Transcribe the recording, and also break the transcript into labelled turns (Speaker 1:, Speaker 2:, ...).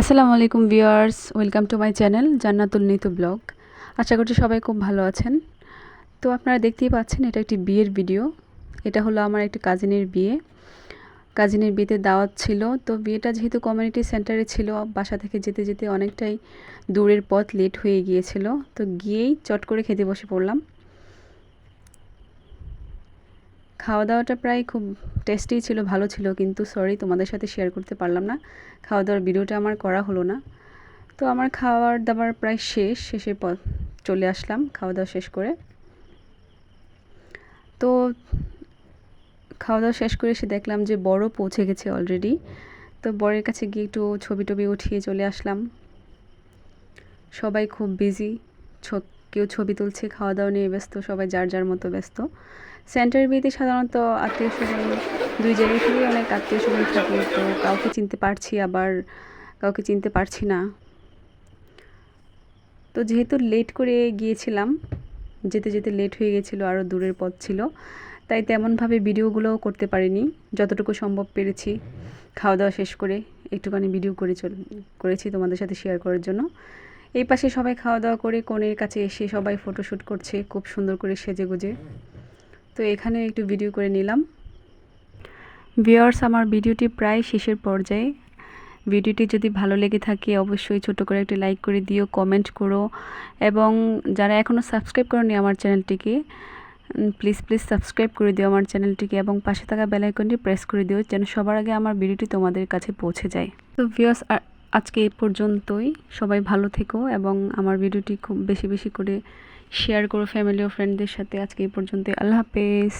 Speaker 1: আসসালামু আলাইকুম viewers, welcome to my channel Jannatul Nitu blog. আশা করছি সবাই খুব ভালো আছেন। তো আপনারা দেখতেই পাচ্ছেন, এটা একটি বিয়ের ভিডিও। এটা হলো আমার একটি কাজিনের বিয়ে। কাজিনের বিয়েতে দাওয়াত ছিল। তো বিয়েটা যেহেতু কমিউনিটি সেন্টারে ছিল, বাসা থেকে যেতে যেতে অনেকটাই দূরের পথ লেট হয়ে গিয়েছিল। তো গিয়েই চট করে খেতে বসে পড়লাম। খাওয়া দাওয়াটা প্রায় খুব টেস্টি ছিল, ভালো ছিল, কিন্তু সরি তোমাদের সাথে শেয়ার করতে পারলাম না। খাওয়া দাওয়ার ভিডিওটা আমার করা হলো না। তো আমার খাওয়ার দাবার প্রায় শেষ পর চলে আসলাম খাওয়া দাওয়া শেষ করে। তো খাওয়া দাওয়া শেষ করে এসে দেখলাম যে বড় পৌঁছে গেছে অলরেডি তো বরের কাছে গিয়ে একটু ছবি টবি উঠিয়ে চলে আসলাম। সবাই খুব বিজি কেউ ছবি তুলছে খাওয়া দাওয়া নিয়ে ব্যস্ত, সবাই যার যার মতো ব্যস্ত। সেন্টারের বিয়েতে সাধারণত আত্মীয় স্বজন দুই জায়গায় থেকেই অনেক আত্মীয় স্বজন থাকে, তো কাউকে চিনতে পারছি আবার কাউকে চিনতে পারছি না। তো যেহেতু লেট করে গিয়েছিলাম, যেতে যেতে লেট হয়ে গেছিল আরও দূরের পথ ছিল, তাই তেমনভাবে ভিডিওগুলোও করতে পারিনি, যতটুকু সম্ভব পেরেছি। খাওয়া দাওয়া শেষ করে একটুখানি ভিডিও করে চল, করেছি তোমাদের সাথে শেয়ার করার জন্য। এই পাশে সবাই খাওয়া দাওয়া করে কনের কাছে এসে সবাই ফটোশ্যুট করছে, খুব সুন্দর করে সেজে গুজে তো এখানে একটু ভিডিও করে নিলাম। ভিওয়ার্স আমার ভিডিওটি প্রায় শেষের পর্যায়ে। ভিডিওটি যদি ভালো লেগে থাকে, অবশ্যই ছোট করে একটি লাইক করে দিও কমেন্ট করো। এবং যারা এখনও সাবস্ক্রাইব করেনি আমার চ্যানেলটিকে প্লিজ প্লিজ সাবস্ক্রাইব করে দিও আমার চ্যানেলটিকে এবং পাশে থাকা বেলাইকনটি প্রেস করে দিও, যেন সবার আগে আমার ভিডিওটি তোমাদের কাছে পৌঁছে যায়। তো ভিওয়ার্স আজকে এ পর্যন্তই। সবাই ভালো থেকো এবং আমার ভিডিওটি খুব বেশি বেশি করে শেয়ার করো ফ্যামিলি ও ফ্রেন্ডদের সাথে। আজকে এ পর্যন্তই। আল্লাহ হাফেজ।